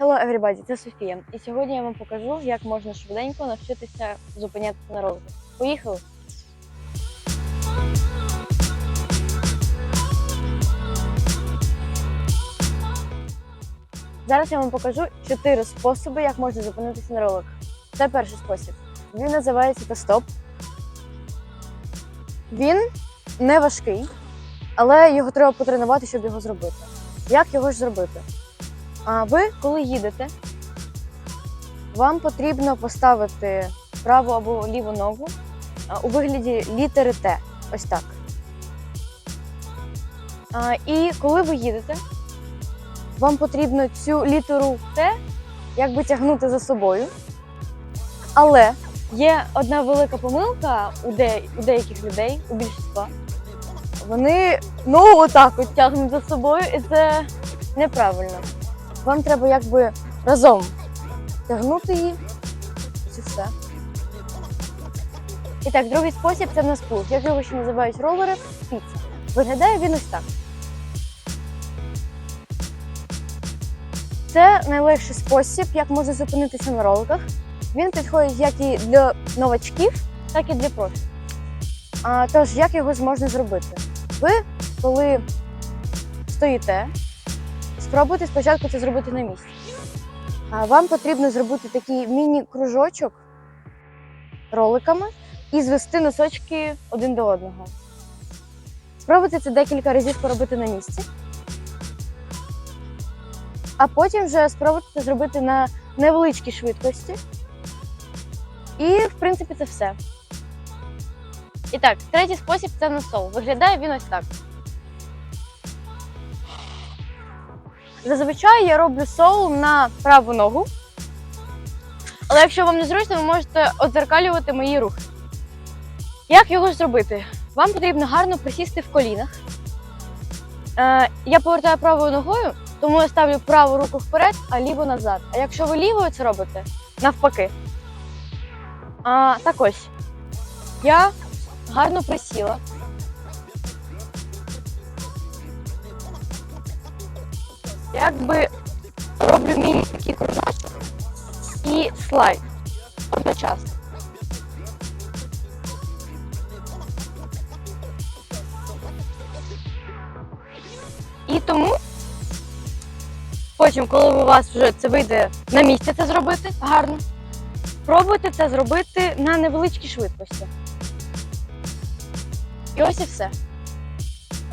Hello everybody, це Софія. І сьогодні я вам покажу, як можна швиденько навчитися зупинятися на роликах. Поїхали! Зараз я вам покажу чотири способи, як можна зупинитися на роликах. Це перший спосіб. Він називається та стоп. Він не важкий, але його треба потренувати, щоб його зробити. Як його ж зробити? А ви, коли їдете, вам потрібно поставити праву або ліву ногу у вигляді літери Т. Ось так. А, І коли ви їдете, вам потрібно цю літеру Т якби тягнути за собою. Але є одна велика помилка у, де, у деяких людей, у більшіства. Вони ну отак от тягнуть за собою, і це неправильно. Вам треба якби разом тягнути її. Це все. І так, другий спосіб це в нас плуг. Як називають ролери, піца. Виглядає він ось так. Це найлегший спосіб, як можна зупинитися на роликах. Він підходить як і для новачків, так і для профі. А, тож, як його можна зробити? Ви, коли стоїте, спробуйте спочатку це зробити на місці. Вам потрібно зробити такий міні-кружочок роликами і звести носочки один до одного. Спробуйте це декілька разів поробити на місці. А потім вже спробуйте це зробити на невеличкій швидкості. І, в принципі, це все. І так, третій спосіб це на сол. Виглядає він ось так. Зазвичай я роблю соул на праву ногу. Але якщо вам не зручно, ви можете одзеркалювати мої рухи. Як його зробити? Вам потрібно гарно присісти в колінах. Е, я повертаю правою ногою, тому я ставлю праву руку вперед, а ліву назад. А якщо ви лівою це робите, навпаки. А, так ось. Я гарно присіла. Якби роблю міні такий кружочок і слайд одночасно. І тому потім, коли у вас вже це вийде на місці це зробити гарно, пробуйте це зробити на невеличкій швидкості. І ось і все.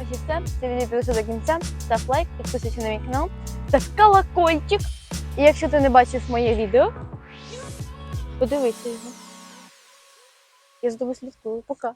Ось і все. Це відео підписуй до кінця. Став лайк, підписуйся на мій канал, став колокольчик. І якщо ти не бачив моє відео, подивися його. Я за тобою слідкую. Пока.